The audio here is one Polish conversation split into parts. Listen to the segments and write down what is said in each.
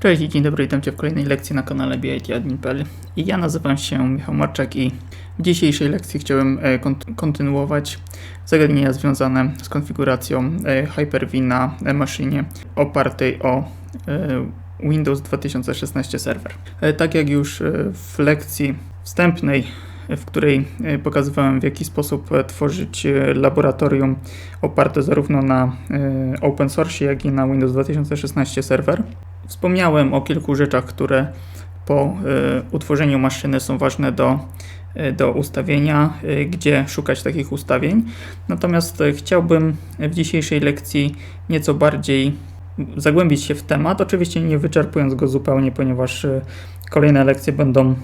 Cześć dzień dobry, witam Cię w kolejnej lekcji na kanale BIT.admin.pl i ja nazywam się Michał Marczak i w dzisiejszej lekcji chciałem e, kont- kontynuować zagadnienia związane z konfiguracją e, Hyper-V na e, maszynie opartej o Windows 2016 Server. Tak jak już w lekcji wstępnej w której pokazywałem w jaki sposób tworzyć laboratorium oparte zarówno na open source, jak i na Windows 2016 Server. Wspomniałem o kilku rzeczach, które po e, utworzeniu maszyny są ważne do, e, do ustawienia, e, gdzie szukać takich ustawień. Natomiast chciałbym w dzisiejszej lekcji nieco bardziej zagłębić się w temat, oczywiście nie wyczerpując go zupełnie, ponieważ kolejne lekcje będą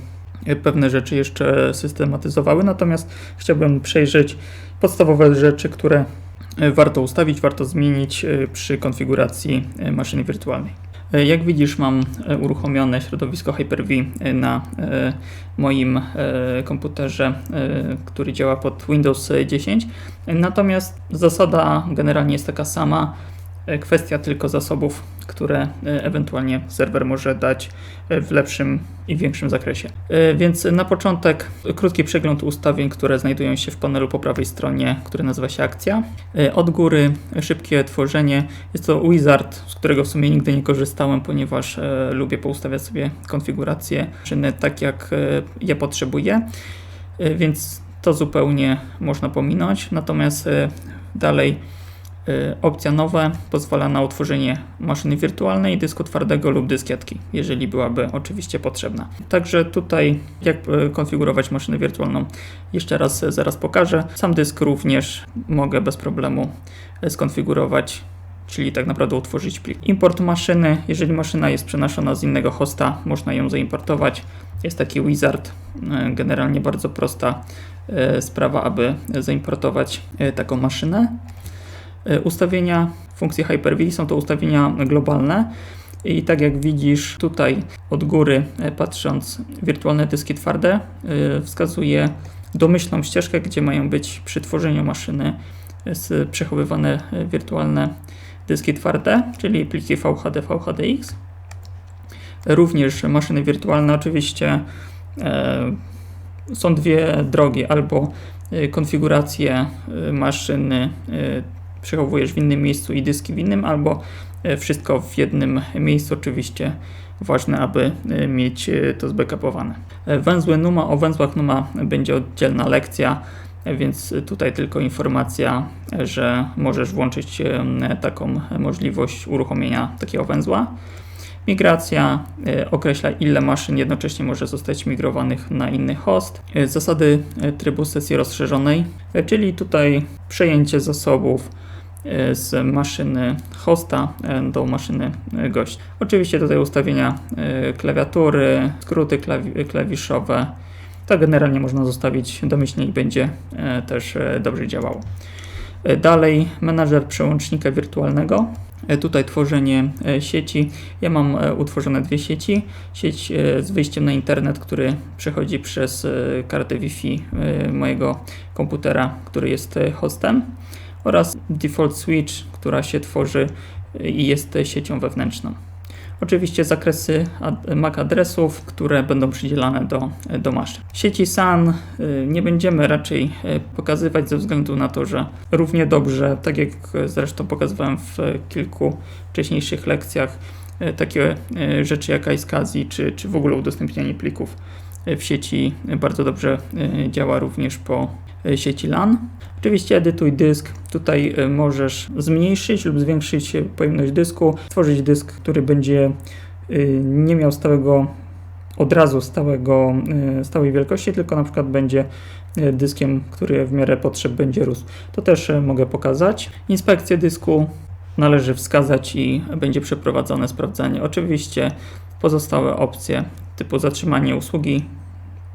pewne rzeczy jeszcze systematyzowały, natomiast chciałbym przejrzeć podstawowe rzeczy, które warto ustawić, warto zmienić przy konfiguracji maszyny wirtualnej. E, Jak widzisz, mam e, uruchomione środowisko Hyper-V e, na moim komputerze, który działa pod Windows 10. Natomiast zasada generalnie jest taka sama. Kwestia tylko zasobów, które e, ewentualnie serwer może dać e, w lepszym i większym zakresie. E, Więc na początek krótki przegląd ustawień, które znajdują się w panelu po prawej stronie, który nazywa się Akcja. Od góry szybkie tworzenie. Jest to wizard, z którego w sumie nigdy nie korzystałem, ponieważ lubię poustawiać sobie konfigurację maszyny tak, jak e, ja potrzebuję. Więc to zupełnie można pominąć. Natomiast dalej Opcja nowe pozwala na utworzenie maszyny wirtualnej, dysku twardego lub dyskietki, jeżeli byłaby oczywiście potrzebna. Także tutaj jak y, konfigurować maszynę wirtualną jeszcze raz y, zaraz pokażę. Sam dysk również mogę bez problemu y, skonfigurować, czyli tak naprawdę utworzyć plik. Import maszyny, jeżeli maszyna jest przenoszona z innego hosta, można ją zaimportować. Jest taki wizard, y, generalnie bardzo prosta y, sprawa, aby zaimportować y, taką maszynę. E, Ustawienia funkcji Hyper-V są to ustawienia globalne. I tak jak widzisz tutaj od góry, e, patrząc, wirtualne dyski twarde e, wskazuje domyślną ścieżkę, gdzie mają być przy tworzeniu maszyny przechowywane wirtualne dyski twarde, czyli pliki VHD, VHDX. Również maszyny wirtualne oczywiście są dwie drogi, albo konfigurację maszyny przechowujesz w innym miejscu i dyski w innym, albo e, wszystko w jednym miejscu. Oczywiście ważne, aby e, mieć e, to zbackupowane. Węzły NUMA, o węzłach NUMA będzie oddzielna lekcja, więc tutaj tylko informacja, że możesz włączyć taką możliwość uruchomienia takiego węzła. Migracja określa, ile maszyn jednocześnie może zostać migrowanych na inny host. Zasady trybu sesji rozszerzonej, czyli tutaj przejęcie zasobów z maszyny hosta e, do maszyny e, gościa. Oczywiście tutaj ustawienia e, klawiatury, skróty klawi- klawiszowe. To generalnie można zostawić domyślnie i będzie e, też e, dobrze działało. E, Dalej, menadżer przełącznika wirtualnego. E, Tutaj tworzenie e, sieci. Ja mam e, utworzone dwie sieci. Sieć e, z wyjściem na internet, który przechodzi przez e, kartę Wi-Fi e, mojego komputera, który jest e, hostem oraz default switch, która się tworzy e, i jest siecią wewnętrzną. Oczywiście zakresy MAC adresów, które będą przydzielane do, do maszyn. Sieci SAN y, nie będziemy raczej y, pokazywać ze względu na to, że równie dobrze, tak jak zresztą pokazywałem w kilku wcześniejszych lekcjach, y, takie y, rzeczy jak iSCSI czy, czy w ogóle udostępnianie plików y, w sieci bardzo dobrze y, działa również po y, sieci LAN. Oczywiście edytuj dysk. Tutaj y, możesz zmniejszyć lub zwiększyć y, pojemność dysku, stworzyć dysk, który będzie nie miał stałego, od razu stałego, stałej wielkości, tylko na przykład będzie dyskiem, który w miarę potrzeb będzie rósł. To też mogę pokazać. Inspekcję dysku należy wskazać i będzie przeprowadzone sprawdzanie. Oczywiście pozostałe opcje typu zatrzymanie usługi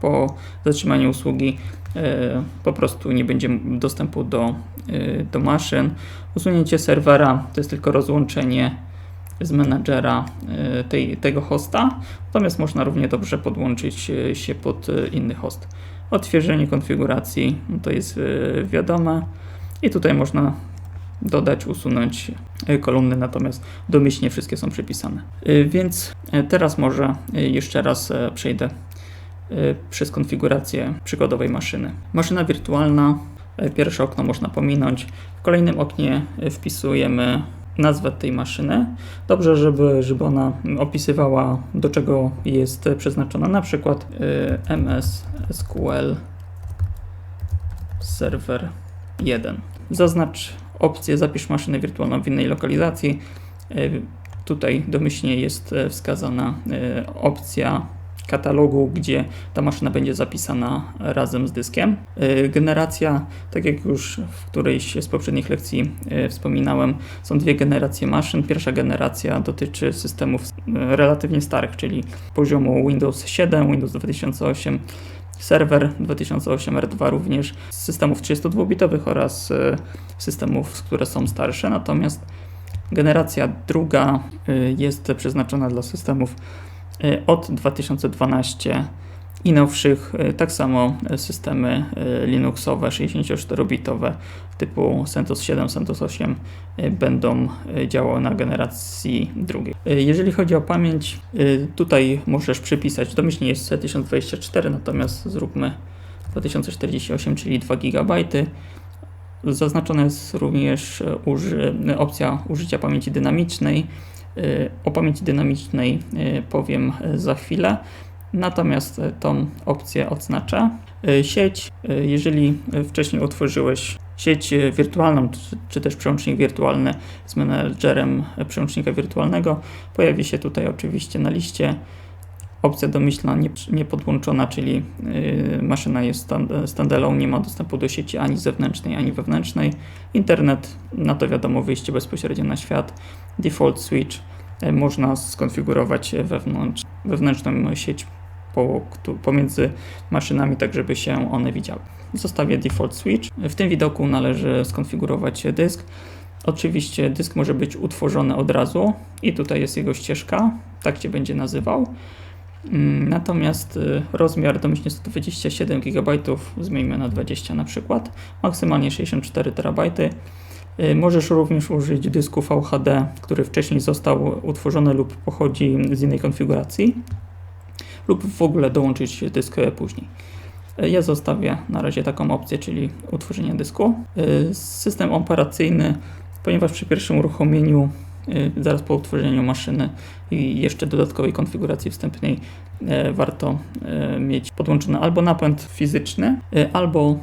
po zatrzymaniu usługi e, po prostu nie będzie dostępu do, e, do maszyn. Usunięcie serwera to jest tylko rozłączenie z menadżera e, tej, tego hosta, natomiast można równie dobrze podłączyć się pod inny host. Odświeżenie konfiguracji to jest wiadome i tutaj można dodać, usunąć kolumny, natomiast domyślnie wszystkie są przypisane. Więc teraz może jeszcze raz przejdę przez konfigurację przykładowej maszyny. Maszyna wirtualna, pierwsze okno można pominąć. W kolejnym oknie wpisujemy nazwę tej maszyny. Dobrze, żeby, żeby ona opisywała, do czego jest przeznaczona, na przykład y, MS SQL Server 1. Zaznacz opcję Zapisz maszynę wirtualną w innej lokalizacji. Y, tutaj domyślnie jest wskazana y, opcja katalogu, gdzie ta maszyna będzie zapisana razem z dyskiem. Y, generacja, tak jak już w którejś z poprzednich lekcji y, wspominałem, są dwie generacje maszyn. Pierwsza generacja dotyczy systemów y, relatywnie starych, czyli poziomu Windows 7, Windows 2008, serwer 2008 R2 również systemów 32-bitowych oraz systemów, które są starsze. Natomiast generacja druga jest przeznaczona dla systemów od 2012 i nowszych, y, tak samo systemy y, Linuxowe 64-bitowe typu CentOS 7, CentOS 8 będą działały na generacji drugiej. Jeżeli chodzi o pamięć, tutaj możesz przypisać, domyślnie jest 1024, natomiast zróbmy 2048, czyli 2 GB. Zaznaczona jest również uży opcja użycia pamięci dynamicznej o pamięci dynamicznej y, powiem za chwilę, natomiast tą opcję odznaczę. Y, sieć, jeżeli wcześniej otworzyłeś sieć wirtualną, czy też przełącznik wirtualny z menedżerem przełącznika wirtualnego, pojawi się tutaj oczywiście na liście opcja domyślna niepodłączona, czyli maszyna jest standalone, nie ma dostępu do sieci ani zewnętrznej, ani wewnętrznej. Internet, na to wiadomo, wyjście bezpośrednio na świat default switch e, można skonfigurować wewnątrz, wewnętrzną sieć po, pomiędzy maszynami, tak żeby się one widziały. Zostawię default switch. W tym widoku należy skonfigurować dysk. Oczywiście dysk może być utworzony od razu i tutaj jest jego ścieżka, tak się będzie nazywał. Mm, natomiast y, rozmiar domyślnie 127 GB, zmieńmy na 20 na przykład, maksymalnie 64 terabajty. Y, możesz również użyć dysku VHD, który wcześniej został utworzony lub pochodzi z innej konfiguracji, lub w ogóle dołączyć dysk później. Y, ja zostawię na razie taką opcję, czyli utworzenie dysku. Y, system operacyjny, ponieważ przy pierwszym uruchomieniu, zaraz po utworzeniu maszyny i jeszcze dodatkowej konfiguracji wstępnej, warto mieć podłączony albo napęd fizyczny, albo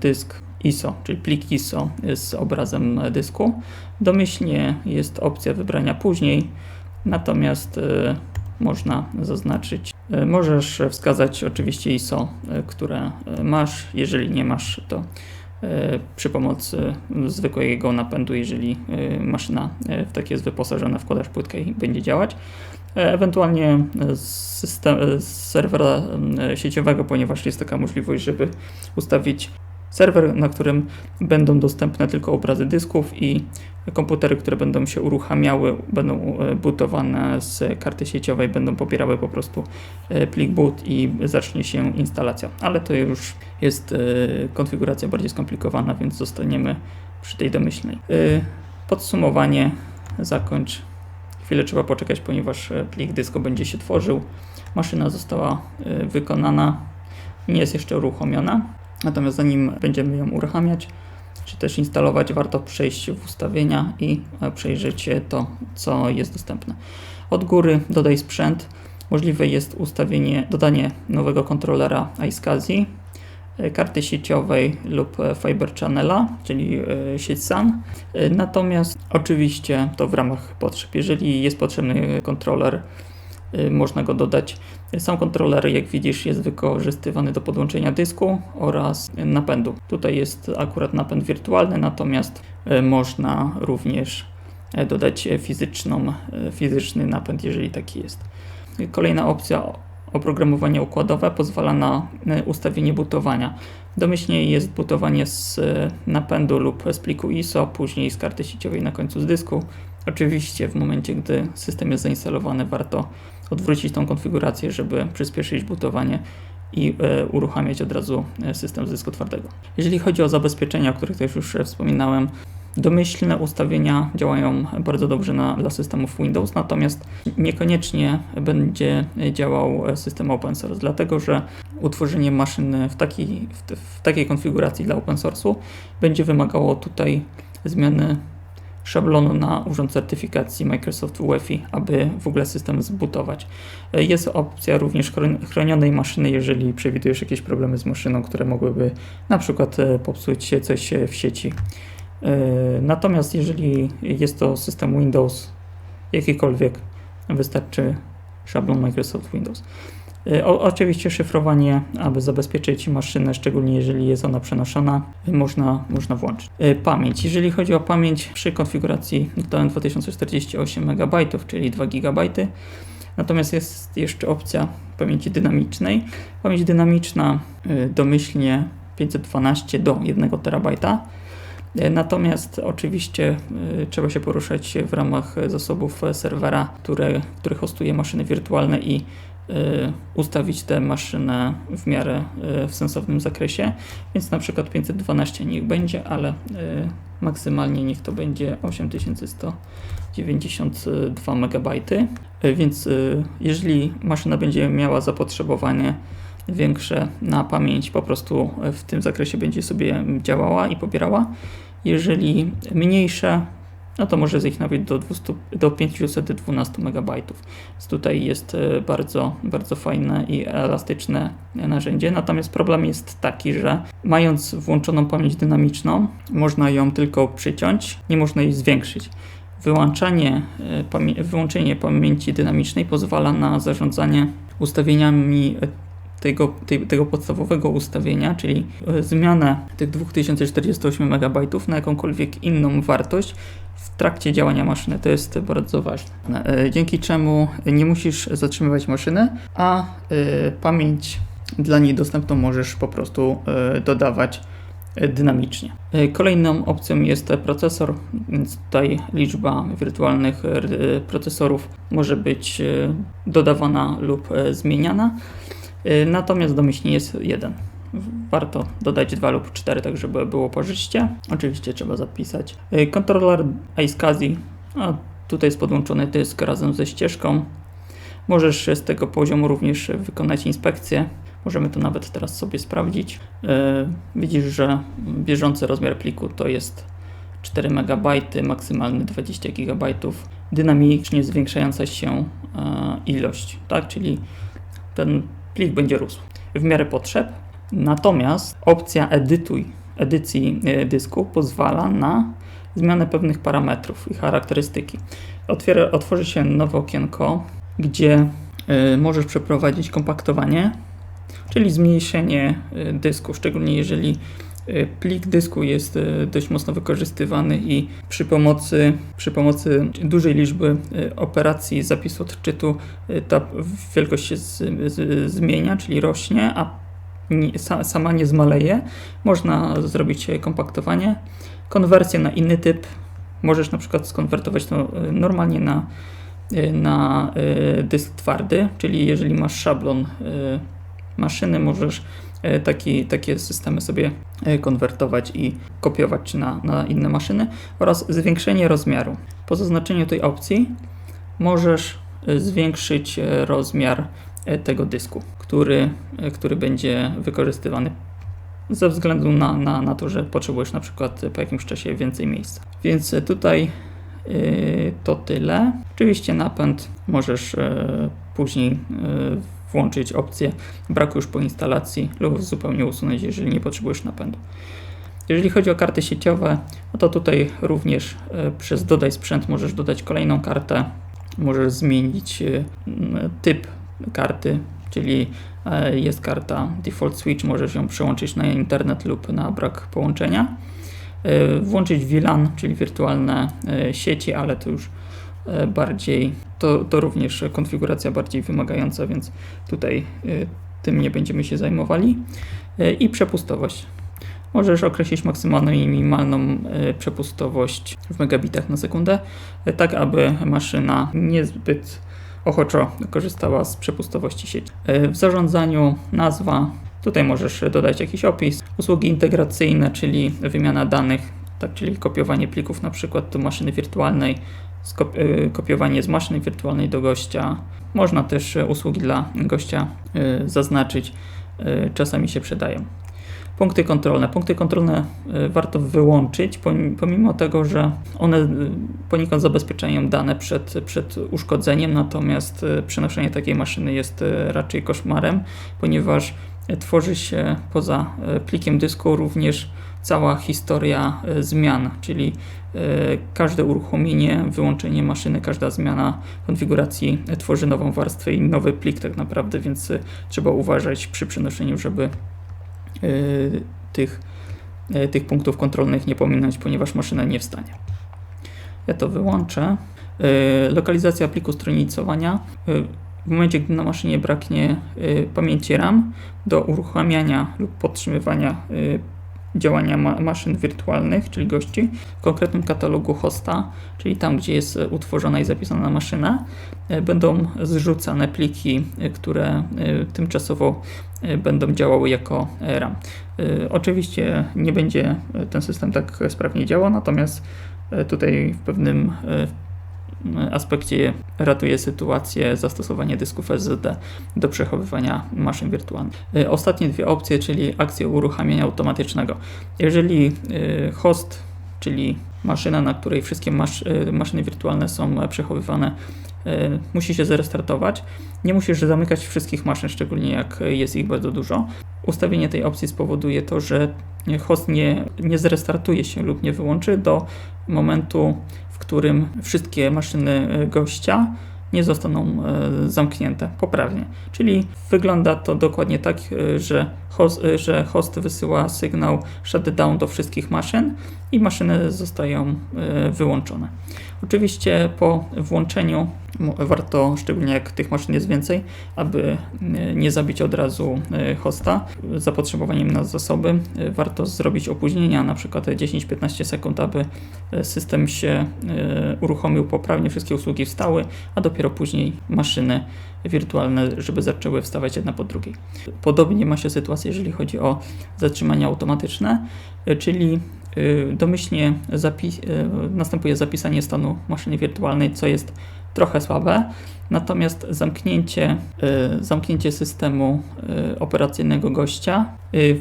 dysk ISO, czyli plik ISO z obrazem dysku. Domyślnie jest opcja wybrania później, natomiast y, można zaznaczyć. Y, możesz wskazać oczywiście ISO, y, które masz. Jeżeli nie masz, to przy pomocy zwykłego napędu, jeżeli maszyna w takie jest wyposażona, wkładasz płytkę i będzie działać. Ewentualnie z, system, z serwera sieciowego, ponieważ jest taka możliwość, żeby ustawić serwer, na którym będą dostępne tylko obrazy dysków i komputery, które będą się uruchamiały, będą e, bootowane z karty sieciowej, będą pobierały po prostu e, plik boot i zacznie się instalacja. Ale to już jest e, konfiguracja bardziej skomplikowana, więc zostaniemy przy tej domyślnej. Podsumowanie, zakończ. Chwilę trzeba poczekać, ponieważ plik dysku będzie się tworzył. Maszyna została wykonana, nie jest jeszcze uruchomiona. Natomiast zanim będziemy ją uruchamiać, czy też instalować, warto przejść w ustawienia i e, przejrzeć to, co jest dostępne. Od góry dodaj sprzęt. Możliwe jest ustawienie, dodanie nowego kontrolera iSCSI, e, karty sieciowej lub e, Fiber Channela, czyli sieć SAN. Natomiast oczywiście to w ramach potrzeb. Jeżeli jest potrzebny kontroler można go dodać. Sam kontroler, jak widzisz, jest wykorzystywany do podłączenia dysku oraz napędu. Tutaj jest akurat napęd wirtualny, natomiast y, można również e, dodać fizyczną, e, fizyczny napęd, jeżeli taki jest. Kolejna opcja oprogramowanie układowe pozwala na e, ustawienie butowania. Domyślnie jest butowanie z napędu lub z pliku ISO, później z karty sieciowej na końcu z dysku. Oczywiście w momencie, gdy system jest zainstalowany, warto odwrócić tą konfigurację, żeby przyspieszyć butowanie i e, uruchamiać od razu e, system z dysku twardego. Jeżeli chodzi o zabezpieczenia, o których też już wspominałem, Domyślne ustawienia działają bardzo dobrze na, dla systemów Windows, natomiast niekoniecznie będzie działał system open source, dlatego że utworzenie maszyny w, taki, w, w takiej konfiguracji dla open source'u będzie wymagało tutaj zmiany szablonu na urząd certyfikacji Microsoft UEFI, aby w ogóle system zbutować. Jest opcja również chronionej maszyny, jeżeli przewidujesz jakieś problemy z maszyną, które mogłyby na przykład e, popsuć się coś w sieci. E, natomiast jeżeli jest to system Windows jakikolwiek, wystarczy szablon Microsoft Windows. E, o, oczywiście szyfrowanie, aby zabezpieczyć maszynę, szczególnie jeżeli jest ona przenoszona, można, można włączyć. E, pamięć. Jeżeli chodzi o pamięć przy konfiguracji to 2048 MB, czyli 2 GB, natomiast jest jeszcze opcja pamięci dynamicznej. Pamięć dynamiczna domyślnie 512 do 1 TB. Natomiast oczywiście trzeba się poruszać w ramach zasobów serwera, które, który hostuje maszyny wirtualne i Y, ustawić tę maszynę w miarę y, w sensownym zakresie, więc na przykład 512 niech będzie, ale y, maksymalnie niech to będzie 8192 MB, więc jeżeli maszyna będzie miała zapotrzebowanie większe na pamięć, po prostu w tym zakresie będzie sobie działała i pobierała. Jeżeli mniejsze, no to może zejść nawet do, 200, do 512 MB. Więc tutaj jest e, bardzo, bardzo fajne i elastyczne narzędzie. Natomiast problem jest taki, że mając włączoną pamięć dynamiczną, można ją tylko przyciąć, nie można jej zwiększyć. Wyłączanie, e, wyłączenie pamięci dynamicznej pozwala na zarządzanie ustawieniami tego, tego podstawowego ustawienia, czyli e, zmianę tych 2048 MB na jakąkolwiek inną wartość w trakcie działania maszyny. To jest bardzo ważne. E, dzięki czemu nie musisz zatrzymywać maszyny, a e, pamięć dla niej dostępną możesz po prostu dodawać dynamicznie. Kolejną opcją jest procesor, więc tutaj liczba wirtualnych procesorów może być dodawana lub zmieniana. Y, natomiast domyślnie jest jeden. Warto dodać dwa lub cztery, tak żeby było pożycie. Oczywiście trzeba zapisać. Y, kontroler iSCSI, a tutaj jest podłączony dysk razem ze ścieżką. Możesz z tego poziomu również wykonać inspekcję. Możemy to nawet teraz sobie sprawdzić. Y, widzisz, że bieżący rozmiar pliku to jest 4 MB, maksymalny 20 GB, dynamicznie zwiększająca się ilość, tak? Czyli ten plik będzie rósł w miarę potrzeb. Natomiast opcja edytuj, edycji e, dysku pozwala na zmianę pewnych parametrów i charakterystyki. Otwiera, otworzy się nowe okienko, gdzie y, możesz przeprowadzić kompaktowanie, czyli zmniejszenie y, dysku, szczególnie jeżeli plik dysku jest y, dość mocno wykorzystywany i przy pomocy, przy pomocy dużej liczby y, operacji zapisu odczytu ta wielkość się z, z, zmienia, czyli rośnie, a nie, sama nie zmaleje. Można zrobić kompaktowanie, konwersję na inny typ. Możesz na przykład skonwertować to normalnie na, na dysk twardy, czyli jeżeli masz szablon maszyny, możesz E, taki, takie systemy sobie e, konwertować i kopiować na, na inne maszyny oraz zwiększenie rozmiaru. Po zaznaczeniu tej opcji możesz e, zwiększyć rozmiar tego dysku, który, który będzie wykorzystywany ze względu na, na, na to, że potrzebujesz na przykład po jakimś czasie więcej miejsca. Więc tutaj yy, to tyle. Oczywiście napęd możesz yy, później yy, włączyć opcję braku już po instalacji lub zupełnie usunąć, jeżeli nie potrzebujesz napędu. Jeżeli chodzi o karty sieciowe, no to tutaj również e, przez dodaj sprzęt możesz dodać kolejną kartę, możesz zmienić e, typ karty, czyli e, jest karta default switch, możesz ją przełączyć na internet lub na brak połączenia. Włączyć VLAN, czyli wirtualne sieci, ale to już bardziej, to, to również konfiguracja bardziej wymagająca, więc tutaj e, tym nie będziemy się zajmowali. E, I przepustowość. Możesz określić maksymalną i minimalną przepustowość w megabitach na sekundę, tak aby maszyna niezbyt ochoczo korzystała z przepustowości sieci. W zarządzaniu nazwa, tutaj możesz dodać jakiś opis, usługi integracyjne, czyli wymiana danych tak, czyli kopiowanie plików na przykład do maszyny wirtualnej, kopiowanie z maszyny wirtualnej do gościa. Można też y, usługi dla gościa y, zaznaczyć, y, czasami się przydają. Punkty kontrolne. Punkty kontrolne y, warto wyłączyć, pom- pomimo tego, że one y, poniekąd zabezpieczają dane przed, przed uszkodzeniem, natomiast y, przenoszenie takiej maszyny jest y, raczej koszmarem, ponieważ y, tworzy się poza y, plikiem dysku również cała historia y, zmian, czyli y, każde uruchomienie, wyłączenie maszyny, każda zmiana konfiguracji tworzy nową warstwę i nowy plik tak naprawdę, więc y, trzeba uważać przy przenoszeniu, żeby tych, tych punktów kontrolnych nie pominąć, ponieważ maszyna nie wstanie. Ja to wyłączę. Lokalizacja pliku stronicowania. W momencie, gdy na maszynie braknie pamięci RAM do uruchamiania lub podtrzymywania działania ma- maszyn wirtualnych, czyli gości, w konkretnym katalogu hosta, czyli tam, gdzie jest y, utworzona i zapisana maszyna, y, będą zrzucane pliki, y, które tymczasowo będą działały jako RAM. Oczywiście nie będzie ten system tak sprawnie działał, natomiast tutaj w pewnym aspekcie ratuje sytuację zastosowanie dysków SSD do przechowywania maszyn wirtualnych. Y, Ostatnie dwie opcje, czyli akcję uruchamiania automatycznego. Jeżeli y, host, czyli maszyna, na której wszystkie masz, y, maszyny wirtualne są przechowywane, musi się zrestartować, nie musisz zamykać wszystkich maszyn, szczególnie jak jest ich bardzo dużo. Ustawienie tej opcji spowoduje to, że host nie, nie zrestartuje się lub nie wyłączy do momentu, którym wszystkie maszyny gościa nie zostaną e, zamknięte poprawnie. Czyli wygląda to dokładnie tak, e, że host, e, że host wysyła sygnał shutdown do wszystkich maszyn i maszyny zostają wyłączone. Oczywiście po włączeniu warto, szczególnie jak tych maszyn jest więcej, aby nie zabić od razu hosta zapotrzebowaniem na zasoby, warto zrobić opóźnienia, na przykład 10-15 sekund, aby system się uruchomił poprawnie, wszystkie usługi wstały, a dopiero później maszyny wirtualne, żeby zaczęły wstawać jedna po drugiej. Podobnie ma się sytuacja, jeżeli chodzi o zatrzymania automatyczne, czyli e, domyślnie e, następuje zapisanie stanu maszyny wirtualnej, co jest trochę słabe, natomiast zamknięcie, e, zamknięcie systemu operacyjnego gościa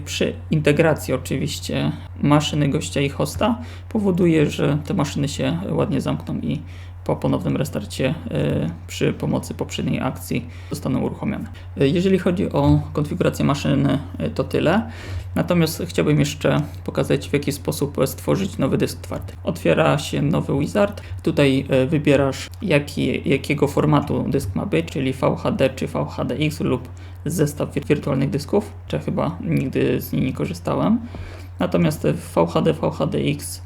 przy integracji oczywiście maszyny gościa i hosta powoduje, że te maszyny się ładnie zamkną i po ponownym restarcie e, przy pomocy poprzedniej akcji zostaną uruchomione. E, Jeżeli chodzi o konfigurację maszyny, e, to tyle. Natomiast chciałbym jeszcze pokazać, w jaki sposób stworzyć nowy dysk twardy. Otwiera się nowy wizard. Tutaj wybierasz, jaki, jakiego formatu dysk ma być, czyli VHD czy VHDX lub zestaw wir- wirtualnych dysków, czy chyba nigdy z niej nie korzystałem. Natomiast VHD, VHDX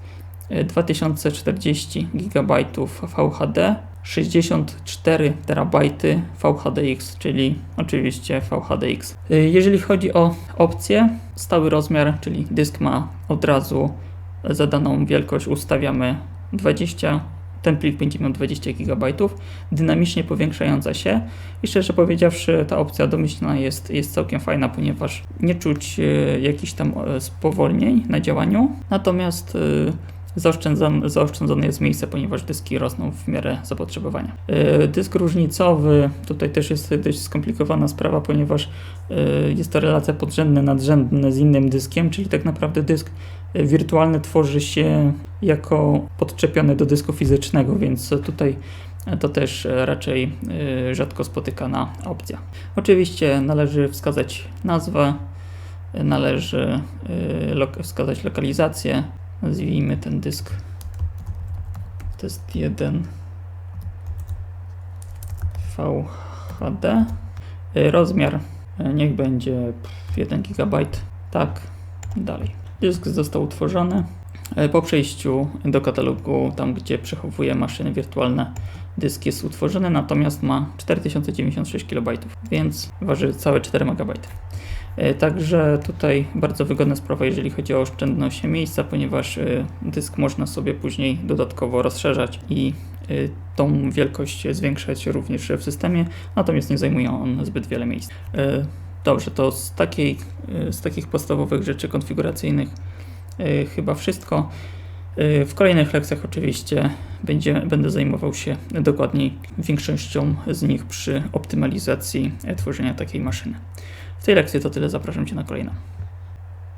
2040 GB VHD, 64 terabajty VHDX, czyli oczywiście VHDX. Y, Jeżeli chodzi o opcje, stały rozmiar, czyli dysk ma od razu zadaną wielkość, ustawiamy 20, ten plik będzie miał 20 GB, dynamicznie powiększająca się i szczerze powiedziawszy ta opcja domyślna jest, jest całkiem fajna, ponieważ nie czuć y, jakichś tam e, spowolnień na działaniu, natomiast zaoszczędzone, zaoszczędzone jest miejsce, ponieważ dyski rosną w miarę zapotrzebowania. Yy, Dysk różnicowy, tutaj też jest dość skomplikowana sprawa, ponieważ yy, jest to relacja podrzędne, nadrzędne z innym dyskiem, czyli tak naprawdę dysk yy, wirtualny tworzy się jako podczepiony do dysku fizycznego, więc tutaj to też e, raczej rzadko spotykana opcja. Oczywiście należy wskazać nazwę, należy wskazać lokalizację, Nazwijmy ten dysk test 1 VHD. Y, Rozmiar y, niech będzie 1 GB. Tak, dalej. Dysk został utworzony. Y, Po przejściu do katalogu, tam gdzie przechowuje maszyny wirtualne, dysk jest utworzony, natomiast ma 4096 KB, więc waży całe 4 MB. E, Także tutaj bardzo wygodna sprawa, jeżeli chodzi o oszczędność miejsca, ponieważ e, dysk można sobie później dodatkowo rozszerzać i e, tą wielkość zwiększać również w systemie, natomiast nie zajmuje on zbyt wiele miejsca. Dobrze, to z, takiej, z takich podstawowych rzeczy konfiguracyjnych chyba wszystko. W kolejnych lekcjach oczywiście będzie, będę zajmował się dokładniej większością z nich przy optymalizacji tworzenia takiej maszyny. Tej lekcji to tyle, zapraszam Cię na kolejną.